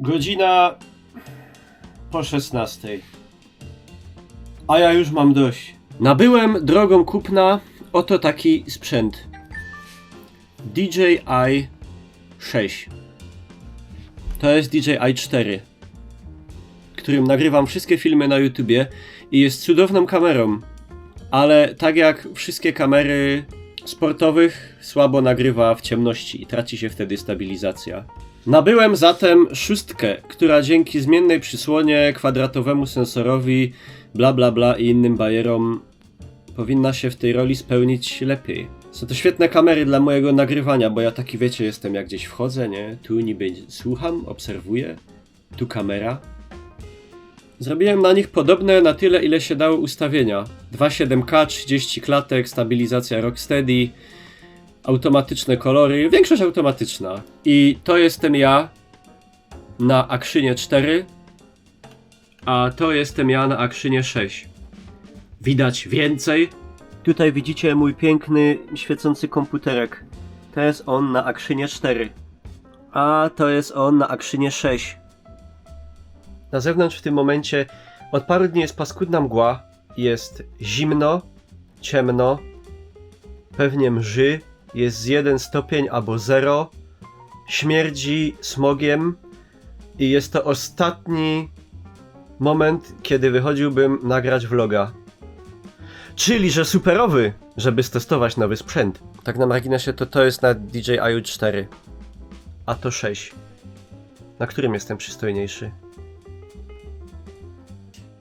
Godzina po 16. A ja już mam dość. Nabyłem drogą kupna oto taki sprzęt. DJI 6. To jest DJI 4, którym nagrywam wszystkie filmy na YouTubie i jest cudowną kamerą. Ale tak jak wszystkie kamery sportowych, słabo nagrywa w ciemności i traci się wtedy stabilizacja. Nabyłem zatem szóstkę, która dzięki zmiennej przysłonie, kwadratowemu sensorowi, bla bla bla i innym bajerom powinna się w tej roli spełnić lepiej. Są to świetne kamery dla mojego nagrywania, bo ja taki wiecie, jestem jak gdzieś wchodzę, nie? Tu niby słucham, obserwuję, tu kamera. Zrobiłem na nich podobne na tyle, ile się dało ustawienia. 2.7K, 30 klatek, stabilizacja Rocksteady, automatyczne kolory, większość automatyczna. I to jestem ja na Akrzynie 4, a to jestem ja na Akrzynie 6. Widać więcej. Tutaj widzicie mój piękny, świecący komputerek. To jest on na Akrzynie 4. A to jest on na Akrzynie 6. Na zewnątrz w tym momencie od paru dni jest paskudna mgła, jest zimno, ciemno, pewnie mrzy, jest 1 stopień albo 0, śmierdzi smogiem i jest to ostatni moment, kiedy wychodziłbym nagrać vloga. Czyli, że superowy, żeby stestować nowy sprzęt. Tak na marginesie to to jest na DJI 4, a to 6. Na którym jestem przystojniejszy?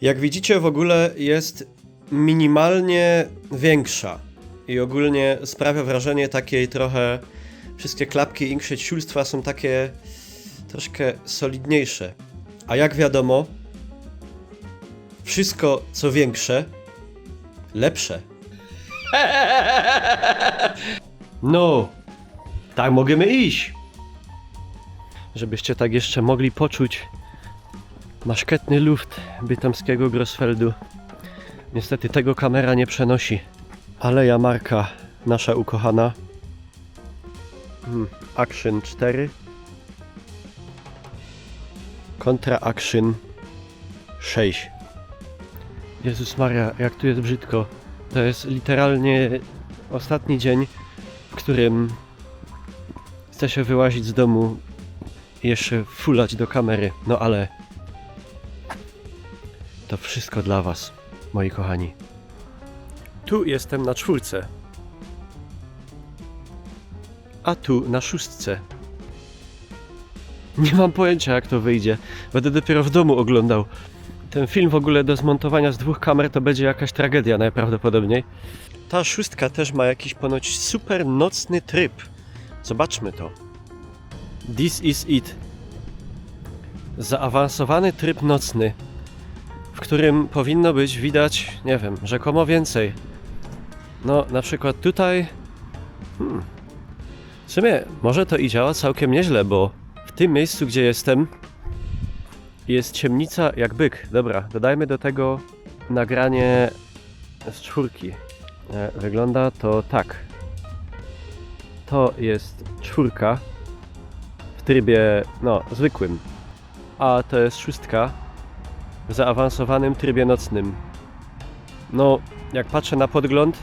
Jak widzicie, w ogóle jest minimalnie większa i ogólnie sprawia wrażenie takiej trochę. Wszystkie klapki i siulstwa są takie troszkę solidniejsze. A jak wiadomo, wszystko co większe, lepsze. No, tak możemy iść. Żebyście tak jeszcze mogli poczuć maszketny luft bytomskiego Grossfeldu. Niestety tego kamera nie przenosi. Aleja Marka, nasza ukochana. Hmm, Action 4. Contra Action 6. Jezus Maria, jak tu jest brzydko. To jest literalnie ostatni dzień, w którym chcę się wyłazić z domu i jeszcze fulać do kamery. No ale to wszystko dla Was, moi kochani. Tu jestem na czwórce. A tu na szóstce. Nie mam pojęcia jak to wyjdzie. Będę dopiero w domu oglądał. Ten film w ogóle do zmontowania z dwóch kamer to będzie jakaś tragedia najprawdopodobniej. Ta szóstka też ma jakiś ponoć super nocny tryb. Zobaczmy to. This is it. Zaawansowany tryb nocny, w którym powinno być widać, nie wiem, rzekomo więcej. No, na przykład tutaj. Hmm. W sumie może to i działa całkiem nieźle, bo w tym miejscu, gdzie jestem, jest ciemnica jak byk. Dobra, dodajmy do tego nagranie z czwórki. E, Wygląda to tak. To jest czwórka w trybie, no, zwykłym. A to jest szóstka w zaawansowanym trybie nocnym. No, jak patrzę na podgląd,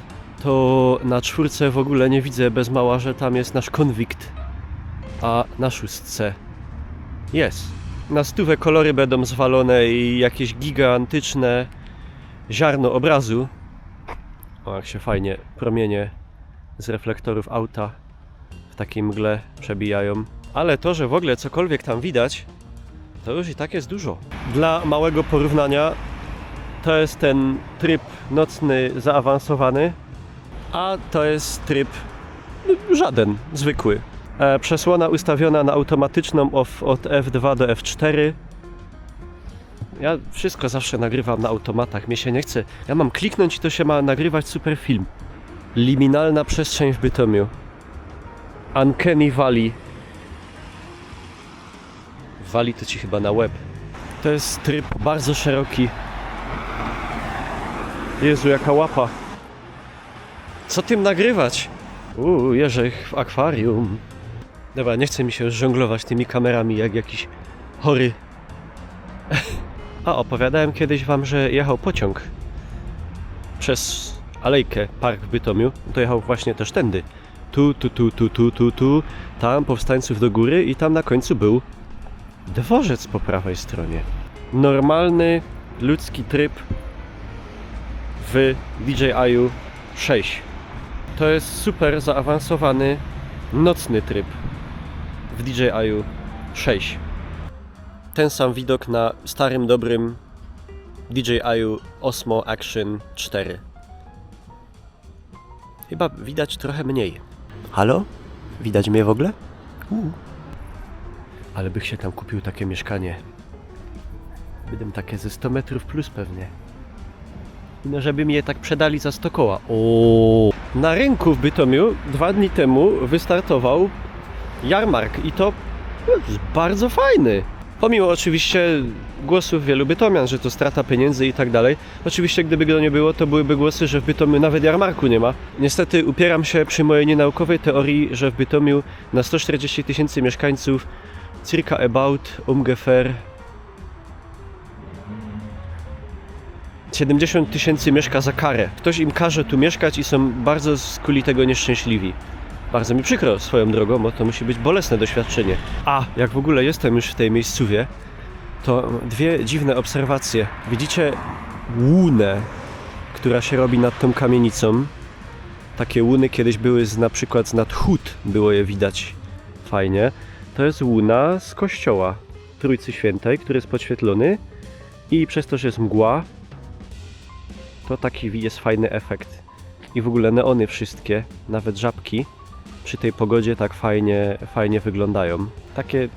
to na czwórce w ogóle nie widzę bez mała, że tam jest nasz konwikt. A na szóstce jest. Na stówę kolory będą zwalone i jakieś gigantyczne ziarno obrazu. O, jak się fajnie promienie z reflektorów auta w takiej mgle przebijają. Ale to, że w ogóle cokolwiek tam widać, to już i tak jest dużo. Dla małego porównania, to jest ten tryb nocny zaawansowany, a to jest tryb no, żaden, zwykły. E, przesłona ustawiona na automatyczną od F2 do F4. Ja wszystko zawsze nagrywam na automatach, mnie się nie chce. Ja mam kliknąć i to się ma nagrywać super film. Liminalna przestrzeń w Bytomiu. Uncanny Valley. Wali to ci chyba na łeb. To jest tryb bardzo szeroki. Jezu, jaka łapa. Co tym nagrywać? Uuu, jeżek w akwarium. Dobra, nie chce mi się żonglować tymi kamerami jak jakiś chory. A opowiadałem kiedyś wam, że jechał pociąg przez alejkę park w Bytomiu. To jechał właśnie też tędy. Tu, tu, tu, tu, tu, tu, tu. Tam powstańców do góry i tam na końcu był dworzec po prawej stronie. Normalny ludzki tryb w DJI 6. To jest super zaawansowany nocny tryb w DJI 6. Ten sam widok na starym, dobrym DJI Osmo Action 4. Chyba widać trochę mniej. Halo? Widać mnie w ogóle? Uu. Ale bych się tam kupił takie mieszkanie. Bydem takie ze 100 metrów plus pewnie. No, żeby mi je tak przedali za 100 koła. O. Na rynku w Bytomiu dwa dni temu wystartował jarmark i to bardzo fajny. Pomimo oczywiście głosów wielu bytomian, że to strata pieniędzy i tak dalej. Oczywiście gdyby go nie było, to byłyby głosy, że w Bytomiu nawet jarmarku nie ma. Niestety upieram się przy mojej nienaukowej teorii, że w Bytomiu na 140 tysięcy mieszkańców circa about ungefähr 70 tysięcy mieszka za karę. Ktoś im każe tu mieszkać i są bardzo z kuli tego nieszczęśliwi. Bardzo mi przykro swoją drogą, bo to musi być bolesne doświadczenie. A, jak w ogóle jestem już w tej miejscówie, to dwie dziwne obserwacje. Widzicie łunę, która się robi nad tą kamienicą. Takie łuny kiedyś były z, na przykład z nad hut, było je widać fajnie. To jest łuna z kościoła Trójcy Świętej, który jest podświetlony i przez to, że jest mgła, to taki jest fajny efekt. I w ogóle neony wszystkie, nawet żabki, przy tej pogodzie tak fajnie, fajnie wyglądają. Takie,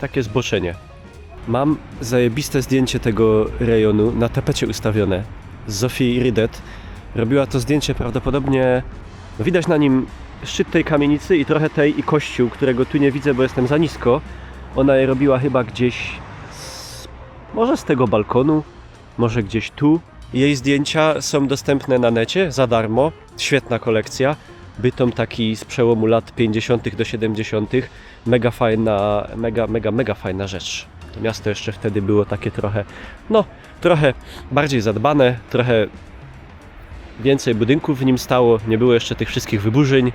takie zboczenie. Mam zajebiste zdjęcie tego rejonu na tapecie ustawione. Zofii Rydet. Robiła to zdjęcie prawdopodobnie... Widać na nim szczyt tej kamienicy i trochę tej i kościół, którego tu nie widzę, bo jestem za nisko. Ona je robiła chyba gdzieś... Z, może z tego balkonu, może gdzieś tu. Jej zdjęcia są dostępne na necie za darmo. Świetna kolekcja. Bytom taki z przełomu lat 50. do 70. Mega fajna, mega, mega, mega fajna rzecz. To miasto jeszcze wtedy było takie trochę, no, trochę bardziej zadbane, trochę więcej budynków w nim stało, nie było jeszcze tych wszystkich wyburzeń.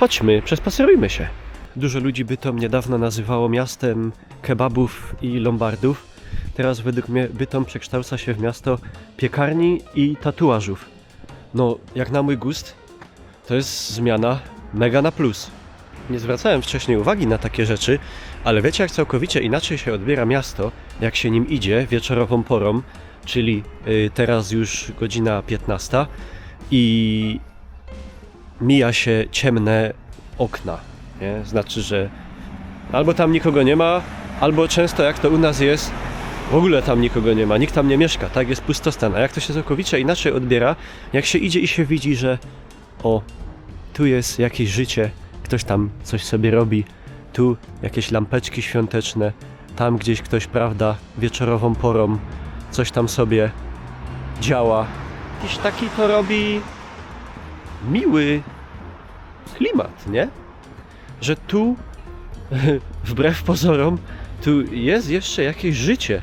Chodźmy, przespacerujmy się. Dużo ludzi Bytom niedawno nazywało miastem kebabów i lombardów. Teraz według mnie Bytom przekształca się w miasto piekarni i tatuażów. No, jak na mój gust, to jest zmiana mega na plus. Nie zwracałem wcześniej uwagi na takie rzeczy, ale wiecie jak całkowicie inaczej się odbiera miasto, jak się nim idzie wieczorową porą, czyli y, teraz już godzina 15 i mija się ciemne okna. Nie? Znaczy, że albo tam nikogo nie ma, albo często jak to u nas jest, w ogóle tam nikogo nie ma, nikt tam nie mieszka, tak? Jest pustostan. A jak to się całkowicie inaczej odbiera, jak się idzie i się widzi, że o, tu jest jakieś życie, ktoś tam coś sobie robi, tu jakieś lampeczki świąteczne, tam gdzieś ktoś, prawda, wieczorową porą coś tam sobie działa. Jakiś taki to robi miły klimat, nie? Że tu, wbrew pozorom, tu jest jeszcze jakieś życie.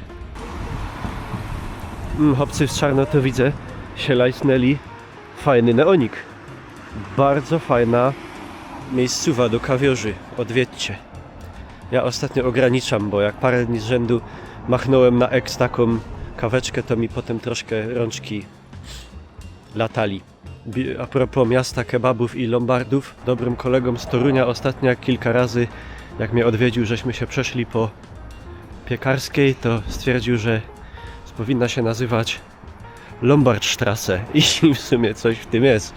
Mm, chłopcy z czarno to widzę, się lajsnęli. Fajny neonik. Bardzo fajna miejscowa do kawiorzy. Odwiedźcie. Ja ostatnio ograniczam, bo jak parę dni z rzędu machnąłem na eks taką kaweczkę, to mi potem troszkę rączki latali. A propos miasta kebabów i lombardów, dobrym kolegom z Torunia ostatnio kilka razy, jak mnie odwiedził, żeśmy się przeszli po piekarskiej, to stwierdził, że powinna się nazywać Lombardstrasse i w sumie coś w tym jest.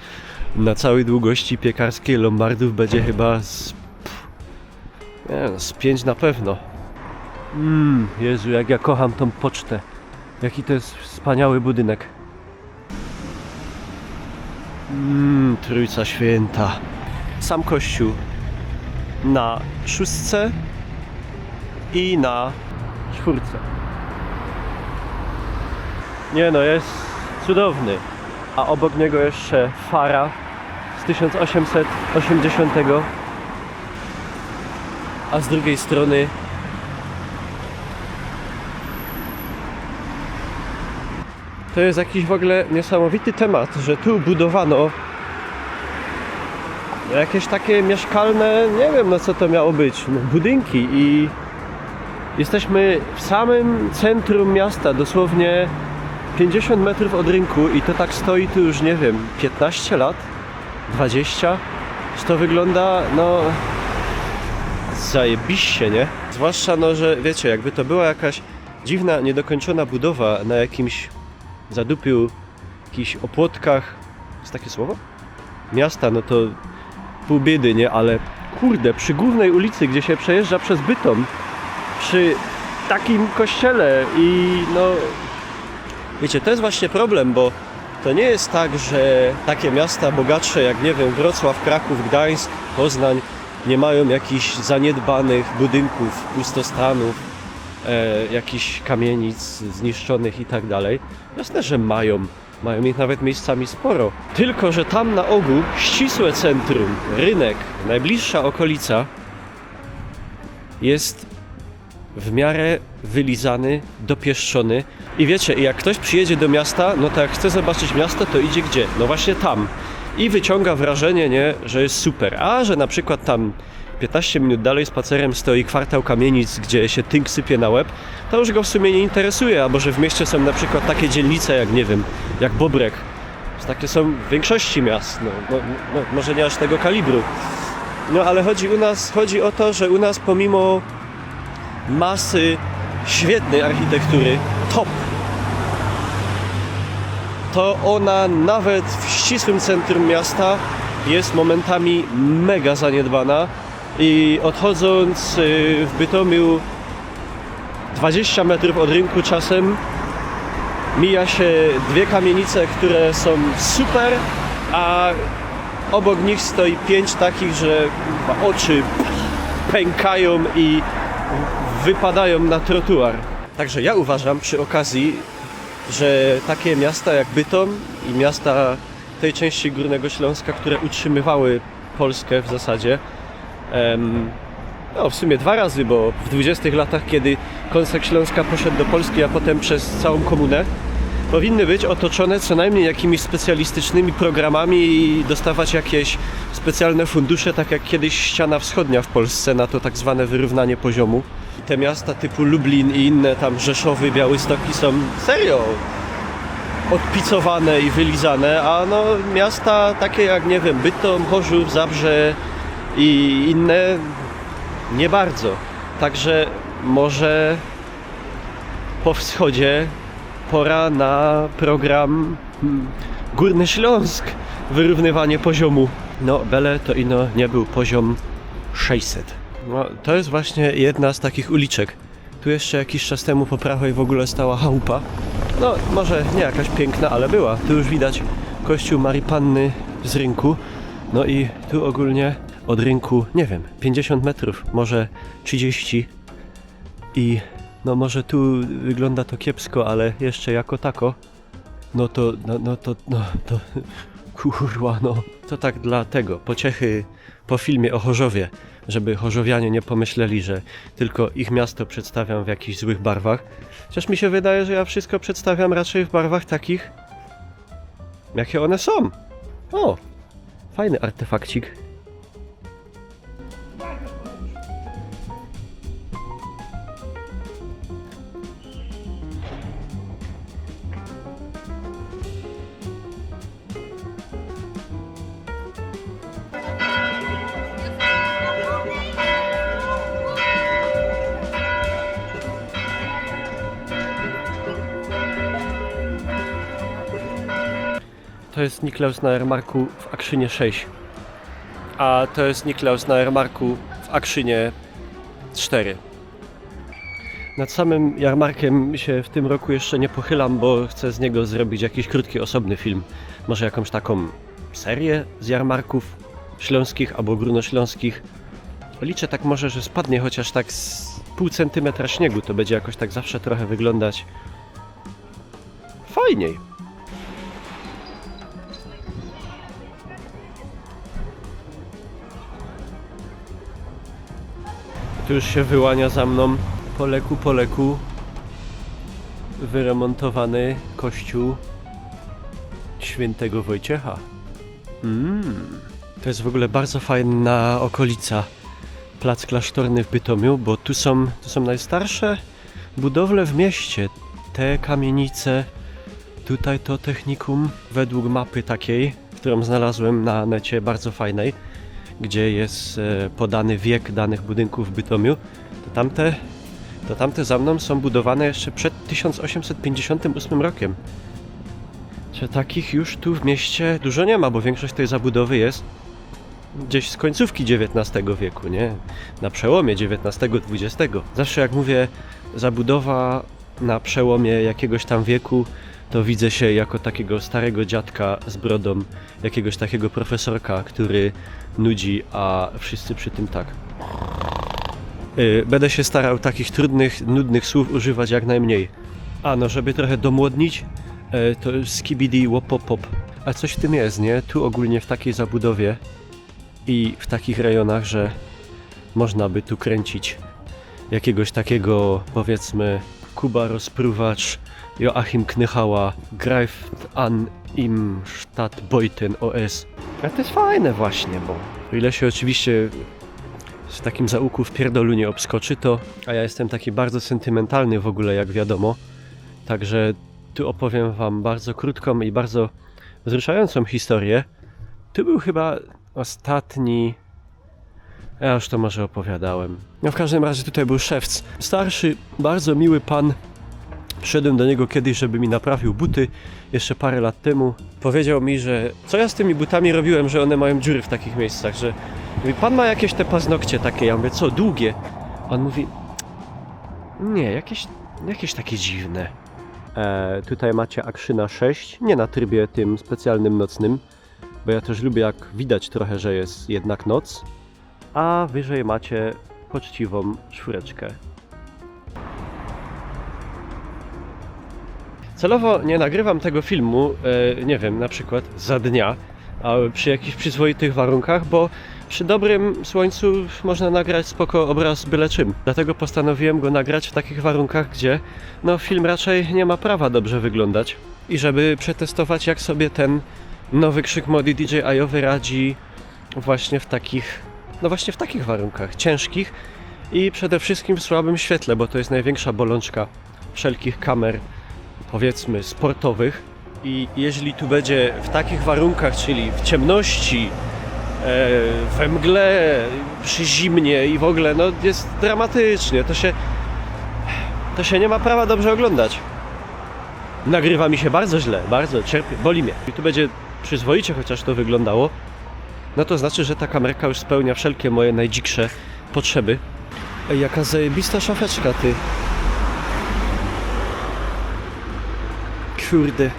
Na całej długości piekarskiej Lombardów będzie chyba z... Pff, nie wiem, z pięć na pewno. Mmm, Jezu, jak ja kocham tą pocztę. Jaki to jest wspaniały budynek. Mmm, Trójca Święta. Sam kościół na szóstce i na czwórce. Nie no, jest cudowny. A obok niego jeszcze fara z 1880. A z drugiej strony to jest jakiś w ogóle niesamowity temat, że tu budowano jakieś takie mieszkalne, nie wiem na co to miało być, no, budynki i jesteśmy w samym centrum miasta, dosłownie 50 metrów od rynku i to tak stoi tu już nie wiem, 15 lat, 20. Że to wygląda no zajebiście, nie? Zwłaszcza no, że wiecie, jakby to była jakaś dziwna, niedokończona budowa na jakimś zadupiu, jakichś opłotkach, jest takie słowo? Miasta, no to pół biedy, nie? Ale kurde, przy głównej ulicy, gdzie się przejeżdża przez Bytom, przy takim kościele i no... Wiecie, to jest właśnie problem, bo to nie jest tak, że takie miasta bogatsze jak, nie wiem, Wrocław, Kraków, Gdańsk, Poznań nie mają jakichś zaniedbanych budynków, pustostanów, e, jakichś kamienic zniszczonych i tak dalej. Jasne, że mają. Mają ich nawet miejscami sporo. Tylko, że tam na ogół ścisłe centrum, rynek, najbliższa okolica jest w miarę wylizany, dopieszczony. I wiecie, jak ktoś przyjedzie do miasta, no to jak chce zobaczyć miasto, to idzie gdzie? No właśnie tam. I wyciąga wrażenie, nie, że jest super. A że na przykład tam 15 minut dalej spacerem stoi kwartał kamienic, gdzie się tynk sypie na łeb, to już go w sumie nie interesuje. Albo że w mieście są na przykład takie dzielnice, jak nie wiem, jak Bobrek. Takie są w większości miast. No, no, no, może nie aż tego kalibru. No ale chodzi u nas, chodzi o to, że u nas pomimo masy świetnej architektury, top, to ona nawet w ścisłym centrum miasta jest momentami mega zaniedbana. I odchodząc y, w Bytomiu 20 metrów od rynku czasem mija się dwie kamienice, które są super, a obok nich stoi pięć takich, że oczy pękają i wypadają na trotuar. Także ja uważam przy okazji, że takie miasta jak Bytom i miasta tej części Górnego Śląska, które utrzymywały Polskę w zasadzie, em, no w sumie dwa razy, bo w 20 latach, kiedy Kąsek Śląska poszedł do Polski, a potem przez całą komunę, powinny być otoczone co najmniej jakimiś specjalistycznymi programami i dostawać jakieś specjalne fundusze, tak jak kiedyś ściana wschodnia w Polsce na to tak zwane wyrównanie poziomu. Te miasta typu Lublin i inne tam Rzeszowy, Białystoki są serio odpicowane i wylizane, a no miasta takie jak nie wiem, Bytom, Chorzów, Zabrze i inne nie bardzo. Także może po wschodzie pora na program hmm, Górny Śląsk, wyrównywanie poziomu. No, bele to ino nie był poziom 600. No, to jest właśnie jedna z takich uliczek. Tu jeszcze jakiś czas temu po prawej w ogóle stała chałupa. No, może nie jakaś piękna, ale była. Tu już widać kościół Marii Panny z rynku. No i tu ogólnie od rynku, nie wiem, 50 metrów, może 30. I no może tu wygląda to kiepsko, ale jeszcze jako tako, no to, no, no to, no to, kurwa, no. To tak dla tego, pociechy po filmie o Chorzowie, żeby chorzowianie nie pomyśleli, że tylko ich miasto przedstawiam w jakichś złych barwach. Chociaż mi się wydaje, że ja wszystko przedstawiam raczej w barwach takich, jakie one są. O, fajny artefakcik. To jest Niklaus na Ermarku w Akrzynie 6. A to jest Niklaus na Ermarku w Akrzynie 4. Nad samym jarmarkiem się w tym roku jeszcze nie pochylam, bo chcę z niego zrobić jakiś krótki, osobny film. Może jakąś taką serię z jarmarków śląskich albo górnośląskich. Liczę tak może, że spadnie chociaż tak z pół centymetra śniegu, to będzie jakoś tak zawsze trochę wyglądać fajniej. Tu już się wyłania za mną po leku, po leku wyremontowany kościół świętego Wojciecha. Mm. To jest w ogóle bardzo fajna okolica. Plac klasztorny w Bytomiu, bo tu są, tu są najstarsze budowle w mieście. Te kamienice, tutaj to technikum, według mapy takiej, którą znalazłem na necie, bardzo fajnej, gdzie jest e, podany wiek danych budynków w Bytomiu, to tamte, to tamte za mną są budowane jeszcze przed 1858 rokiem. Że takich już tu w mieście dużo nie ma, bo większość tej zabudowy jest gdzieś z końcówki XIX wieku, nie? Na przełomie XIX-XX. Zawsze jak mówię zabudowa na przełomie jakiegoś tam wieku, to widzę się jako takiego starego dziadka z brodą, jakiegoś takiego profesorka, który nudzi, a wszyscy przy tym tak. Y, Będę się starał takich trudnych, nudnych słów używać jak najmniej. A no, żeby trochę domłodnić, e, to skibidi łopopop. A coś w tym jest, nie? Tu ogólnie w takiej zabudowie i w takich rejonach, że można by tu kręcić jakiegoś takiego, powiedzmy, Kuba Rozpruwacz, Joachim Knychała, Greift an im Stadtbeuten OS. A to jest fajne właśnie, bo o ile się oczywiście z takim zaułku w pierdolu nie obskoczy, to a ja jestem taki bardzo sentymentalny w ogóle, jak wiadomo, także tu opowiem wam bardzo krótką i bardzo wzruszającą historię. Tu był chyba ostatni. Ja już to może opowiadałem. No w każdym razie tutaj był szewc. Starszy, bardzo miły pan. Wszedłem do niego kiedyś, żeby mi naprawił buty, jeszcze parę lat temu. Powiedział mi, że co ja z tymi butami robiłem, że one mają dziury w takich miejscach, że mówi, pan ma jakieś te paznokcie takie, ja mówię, co, długie? On mówi, nie, jakieś, jakieś takie dziwne. E, tutaj macie Akrzyna 6, nie na trybie tym specjalnym nocnym, bo ja też lubię jak widać trochę, że jest jednak noc. A wyżej macie poczciwą czwóreczkę. Celowo nie nagrywam tego filmu, e, nie wiem, na przykład za dnia, a przy jakichś przyzwoitych warunkach, bo przy dobrym słońcu można nagrać spoko obraz byle czym. Dlatego postanowiłem go nagrać w takich warunkach, gdzie no film raczej nie ma prawa dobrze wyglądać. I żeby przetestować jak sobie ten nowy krzyk mody DJI-owy radzi właśnie w takich, no właśnie w takich warunkach, ciężkich i przede wszystkim w słabym świetle, bo to jest największa bolączka wszelkich kamer, powiedzmy sportowych. I jeśli tu będzie w takich warunkach, czyli w ciemności, e, we mgle, przy zimnie i w ogóle, no jest dramatycznie, to się, to się nie ma prawa dobrze oglądać. Nagrywa mi się bardzo źle, bardzo cierpię, boli mnie. I tu będzie przyzwoicie chociaż to wyglądało, no to znaczy, że ta kamerka już spełnia wszelkie moje najdziksze potrzeby. Ej, jaka zajebista szafeczka, ty. Kurde.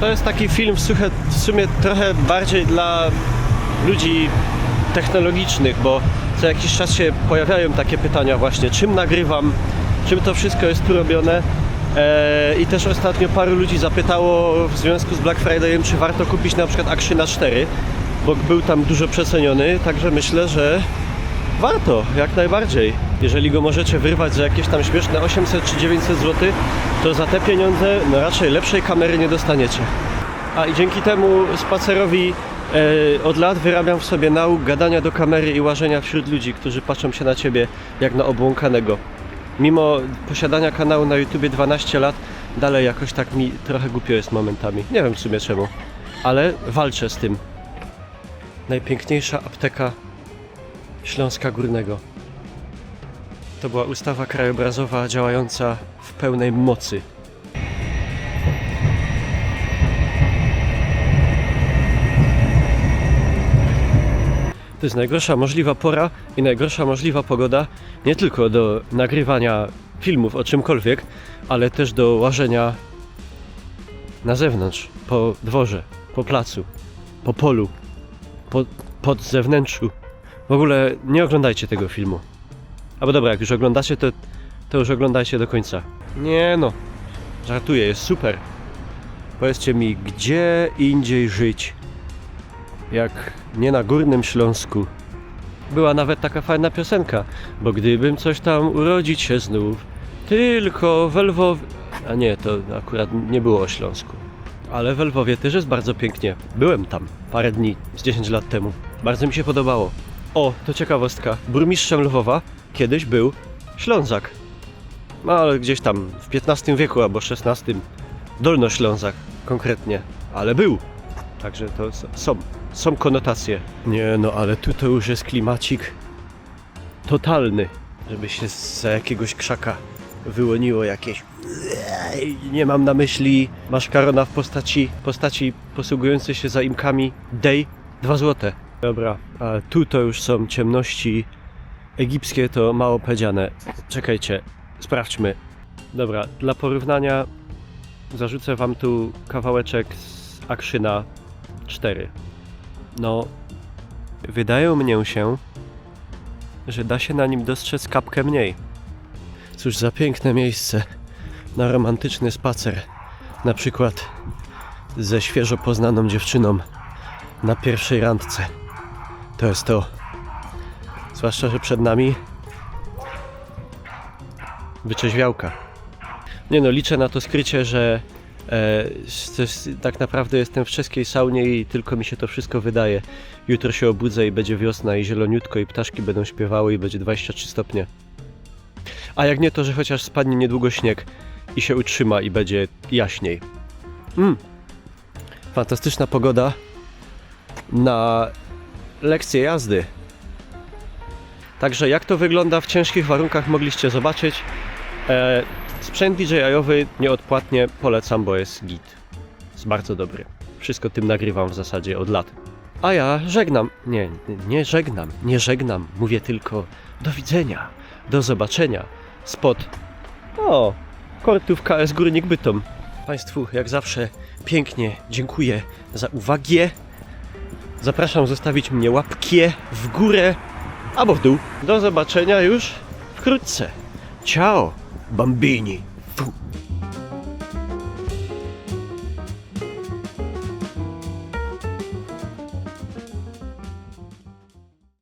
To jest taki film w, suche, w sumie trochę bardziej dla ludzi technologicznych, bo co jakiś czas się pojawiają takie pytania właśnie, czym nagrywam, czym to wszystko jest tu robione. Eee, I też ostatnio paru ludzi zapytało w związku z Black Fridayem, czy warto kupić na przykład Akrzyna 4, bo był tam dużo przeceniony, także myślę, że warto, jak najbardziej. Jeżeli go możecie wyrwać za jakieś tam śmieszne 800 czy 900 zł, to za te pieniądze no raczej lepszej kamery nie dostaniecie. A i dzięki temu spacerowi e, od lat wyrabiam w sobie nauk gadania do kamery i łażenia wśród ludzi, którzy patrzą się na ciebie jak na obłąkanego. Mimo posiadania kanału na YouTubie 12 lat, dalej jakoś tak mi trochę głupio jest momentami. Nie wiem w sumie czemu, ale walczę z tym. Najpiękniejsza apteka Śląska Górnego. To była ustawa krajobrazowa działająca w pełnej mocy. To jest najgorsza możliwa pora i najgorsza możliwa pogoda nie tylko do nagrywania filmów o czymkolwiek, ale też do łażenia na zewnątrz, po dworze, po placu, po polu, po, pod zewnętrzu. W ogóle nie oglądajcie tego filmu. Albo dobra, jak już oglądacie, to, to już oglądajcie do końca. Nie no, żartuję, jest super. Powiedzcie mi, gdzie indziej żyć, jak nie na Górnym Śląsku, Była nawet taka fajna piosenka, bo gdybym coś tam urodzić się znów, tylko w Lwowie... A nie, to akurat nie było o Śląsku. Ale w Lwowie też jest bardzo pięknie. Byłem tam parę dni, z 10 lat temu. Bardzo mi się podobało. O, to ciekawostka. Burmistrzem Lwowa kiedyś był Ślązak. No ale gdzieś tam w XV wieku albo XVI. Dolnoślązak konkretnie. Ale był. Także to są, są konotacje. Nie no, ale tu to już jest klimacik totalny. Żeby się za jakiegoś krzaka wyłoniło jakieś... Nie mam na myśli maszkarona w postaci, postaci posługującej się zaimkami Day 2 złote. Dobra, a tu to już są ciemności egipskie, to mało powiedziane. Czekajcie, sprawdźmy. Dobra, dla porównania zarzucę wam tu kawałeczek z Akrzyna 4. No, wydaje mnie się, że da się na nim dostrzec kapkę mniej. Cóż za piękne miejsce na romantyczny spacer. Na przykład ze świeżo poznaną dziewczyną na pierwszej randce. To jest to. Zwłaszcza, że przed nami wyczeźwiałka. Nie no, liczę na to skrycie, że e, tak naprawdę jestem w czeskiej saunie i tylko mi się to wszystko wydaje. Jutro się obudzę i będzie wiosna i zieloniutko i ptaszki będą śpiewały i będzie 23 stopnie. A jak nie to, że chociaż spadnie niedługo śnieg i się utrzyma i będzie jaśniej. Mm. Fantastyczna pogoda na lekcję jazdy. Także jak to wygląda w ciężkich warunkach mogliście zobaczyć. E, sprzęt DJI-owy nieodpłatnie polecam, bo jest git. Jest bardzo dobry. Wszystko tym nagrywam w zasadzie od lat. A ja żegnam. Nie, nie żegnam, nie żegnam. Mówię tylko do widzenia, do zobaczenia. Spot. O, Kortów KS Górnik Bytom. Państwu, jak zawsze, pięknie dziękuję za uwagę. Zapraszam zostawić mnie łapkie w górę albo w dół. Do zobaczenia już wkrótce. Ciao, bambini.